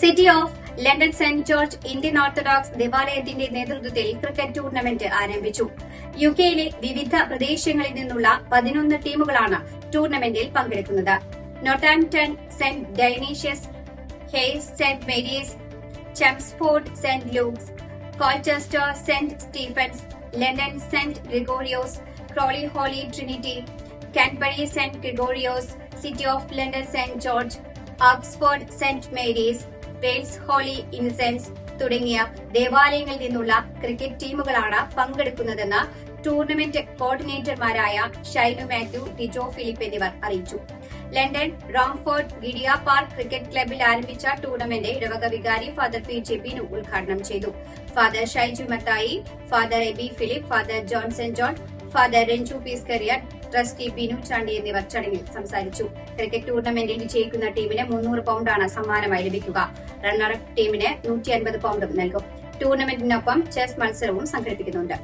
City of London Saint George Indian Orthodox ദേവാലയത്തിന്റെ നേതൃത്വത്തിൽ cricket tournament ആരംഭിച്ചു. യു കെയിലെ വിവിധ പ്രദേശങ്ങളിൽ നിന്നുള്ള പതിനൊന്ന് ടീമുകളാണ് ടൂർണമെന്റിൽ പങ്കെടുക്കുന്നത്. Northampton Saint Dionysius Hayes Saint Mary's Chelmsford Saint Luke's Colchester Saint Stephen's London Saint Gregorios Crawley Holy Trinity Canterbury Saint Gregorios City of London Saint George Oxford Saint Mary's Wales Holy Innocents തുടങ്ങിയ ദേവാലയങ്ങളിൽ നിന്നുള്ള cricket ടീമുകളാണ് പങ്കെടുക്കുന്നതെന്ന് tournament കോർഡിനേറ്റർമാരായ Shinu Mathew Tijo Philip എന്നിവർ അറിയിച്ചു. London Romford Gidea Park cricket ക്ലബിൽ ആരംഭിച്ച ടൂർണമെന്റ് ഇടവക വികാരി ഫാദർ പി ജെ ബിനു ഉദ്ഘാടനം ചെയ്തു. Father Shaiju Mathai father Abi Philip father Johnson John father Ranju Peeskariyar trustee Binu Chandy എന്നിവർ ചടങ്ങിൽ സംസാരിച്ചു. ക്രിക്കറ്റ് ടൂർണമെന്റിൽ വിജയിക്കുന്ന ടീമിന് മുന്നൂറ് പൗണ്ടാണ് സമ്മാനമായി ലഭിക്കുക. റണ്ണറപ്പ് ടീമിന് നൂറ്റി അൻപത് പൗണ്ടും നൽകും. ടൂർണമെന്റിനൊപ്പം ചെസ് മത്സരവും സംഘടിപ്പിക്കുന്നുണ്ട്.